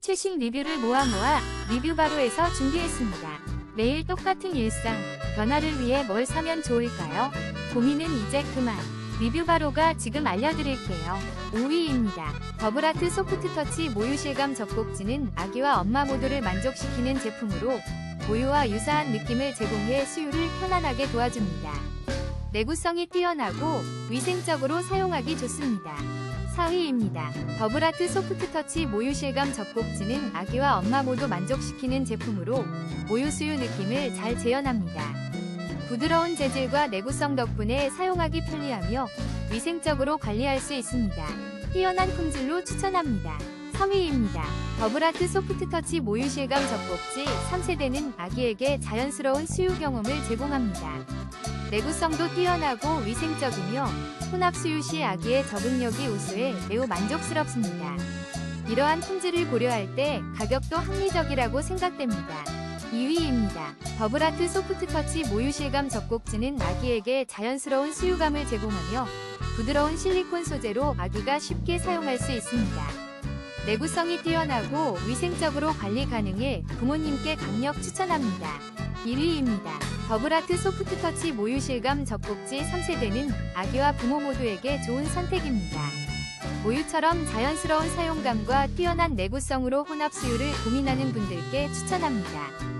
최신 리뷰를 모아 모아 리뷰바로에서 준비했습니다. 매일 똑같은 일상, 변화를 위해 뭘 사면 좋을까요? 고민은 이제 그만. 리뷰바로가 지금 알려드릴게요. 5위입니다. 버블아트 소프트터치 모유실감 젖꼭지는 아기와 엄마 모두를 만족시키는 제품으로 모유와 유사한 느낌을 제공해 수유를 편안하게 도와줍니다. 내구성이 뛰어나고 위생적으로 사용하기 좋습니다. 4위입니다. 버블아트 소프트터치 모유실감 젖꼭지는 아기와 엄마 모두 만족시키는 제품으로 모유 수유 느낌을 잘 재현합니다. 부드러운 재질과 내구성 덕분에 사용하기 편리하며 위생적으로 관리할 수 있습니다. 뛰어난 품질로 추천합니다. 3위입니다. 버블아트 소프트터치 모유실감 젖꼭지 3세대는 아기에게 자연스러운 수유 경험을 제공합니다. 내구성도 뛰어나고 위생적이며 혼합 수유 시 아기의 적응력이 우수해 매우 만족스럽습니다. 이러한 품질을 고려할 때 가격도 합리적이라고 생각됩니다. 2위입니다. 버블아트 소프트터치 모유실감 젖꼭지는 아기에게 자연스러운 수유감을 제공하며 부드러운 실리콘 소재로 아기가 쉽게 사용할 수 있습니다. 내구성이 뛰어나고 위생적으로 관리 가능해 부모님께 강력 추천합니다. 1위입니다. 버블아트 소프트터치 모유실감 젖꼭지 3세대는 아기와 부모 모두에게 좋은 선택입니다. 모유처럼 자연스러운 사용감과 뛰어난 내구성으로 혼합 수유를 고민하는 분들께 추천합니다.